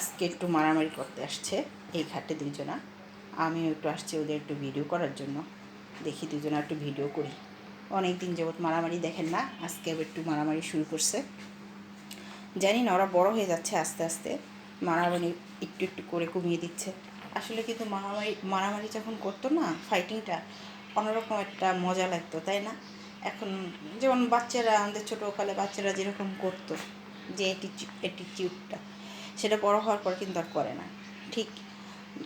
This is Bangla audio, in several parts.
আজকে একটু মারামারি করতে আসছে, এই ঘাটে দুজনা আমিও একটু আসছি ওদের একটু ভিডিও করার জন্য। দেখি দুজনা একটু ভিডিও করি। অনেক দিন যাবৎ মারামারি দেখেন না, আজকে আবার একটু মারামারি শুরু করছে। জানি না, ওরা বড় হয়ে যাচ্ছে আস্তে আস্তে। মারামারি একটু একটু করে কমিয়ে দিচ্ছে। আসলে কিন্তু মারামারি মারামারি যখন করতো না ফাইটিংটা অন্যরকম একটা মজা লাগতো, তাই না? এখন যেমন বাচ্চারা আমাদের ছোটোকালে বাচ্চারা যেরকম করতো, যে এটি এটি অ্যাটিটিউডটা সেটা বড় হওয়ার পর কিন্তু আর করে না। ঠিক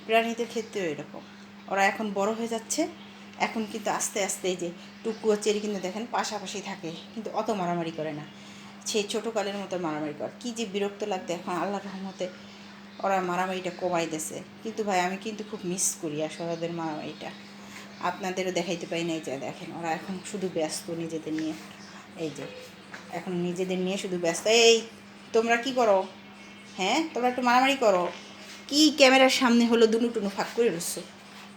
প্রাণীদের ক্ষেত্রেও এরকম। ওরা এখন বড় হয়ে যাচ্ছে। এখন কিন্তু আস্তে আস্তে যে টুকু চেরি কিন্তু দেখেন পাশাপাশি থাকে। কিন্তু অত মারামারি করে না। সেই ছোটোকালের মতো মারামারি করে। কী যে বিরক্ত লাগতো এখন আল্লাহ রহমতে ওরা মারামারিটা কমাই দিয়েছে। কিন্তু ভাই আমি কিন্তু খুব মিস করি আসলে ওদের মারামারিটা। আপনাদেরও দেখাইতে পাই না এই যে দেখেন ওরা এখন শুধু ব্যস্ত নিজেদের নিয়ে। এই যে এখন নিজেদের নিয়ে শুধু ব্যস্ত। এই তোমরা কি করো? হ্যাঁ তোমরা একটু মারামারি করো। কি ক্যামেরার সামনে হলো দুনু টুনু ফাঁক করে রসছো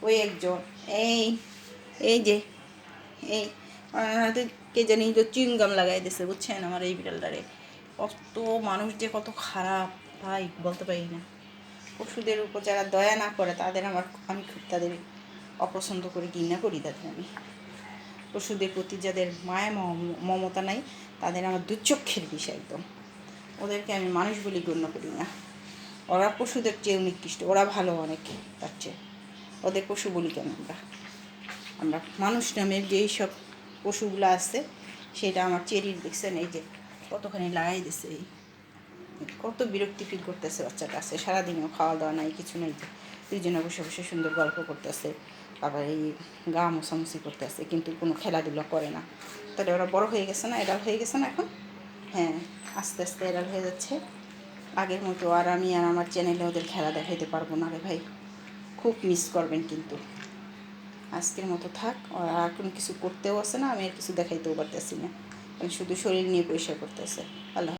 ওই একজন, এই এই যে, এই আমার কে জানি তো চুইংগাম লাগাই দিছে, বুঝছেন আমার এই বিড়ালটারে। কত মানুষ যে কত খারাপ, ভাই, বলতে পারি না। পশুদের উপর যারা দয়া না করে, তাদের আমার আমি খুব তাদের অপছন্দ করি, ঘৃণা করি তাদের আমি। পশুদের প্রতি যাদের মায়া, মম- মমতা নাই, তাদের আমার দুচক্ষের বিষয় একদম। ওদেরকে আমি মানুষ বলে গণ্য করি না। ওরা পশুদের চেয়ে নিকৃষ্ট, ওরা ভালো অনেক, তার চেয়ে। ওদের পশু বলি কেন আমরা? আমরা মানুষ নামের যেই সব পশুগুলো আছে, সেটা আমার চেরির দেখছেন, এই যে কতখানি লাগাই দিছে এই। কত বিরক্তি ফিল করতেছে বাচ্চাটা আছে, সারাদিনেও খাওয়া দাওয়া নাই, কিছু নেই যে দুজনে বসে বসে সুন্দর গল্প করতেছে, আবার এই গা মোছামুছি করতেছে, কিন্তু কোনো খেলাধুলা করে না। তাহলে ওরা বড় হয়ে গেছে না এরা হয়ে গেছে না এখন? হ্যাঁ আস্তে আস্তে এরা হয়ে যাচ্ছে। আগের মতো আর আমি আর আমার চ্যানেলে ওদের খেলা দেখাইতে পারব না রে ভাই। খুব মিস করবেন কিন্তু। আজকের মতো থাক ওরা আর কোনো কিছু করতেও আসে না, আমি আর কিছু দেখাইতেও পারতেছি না। আমি শুধু শরীর নিয়ে পরিষ্কার করতেছে। আল্লাহ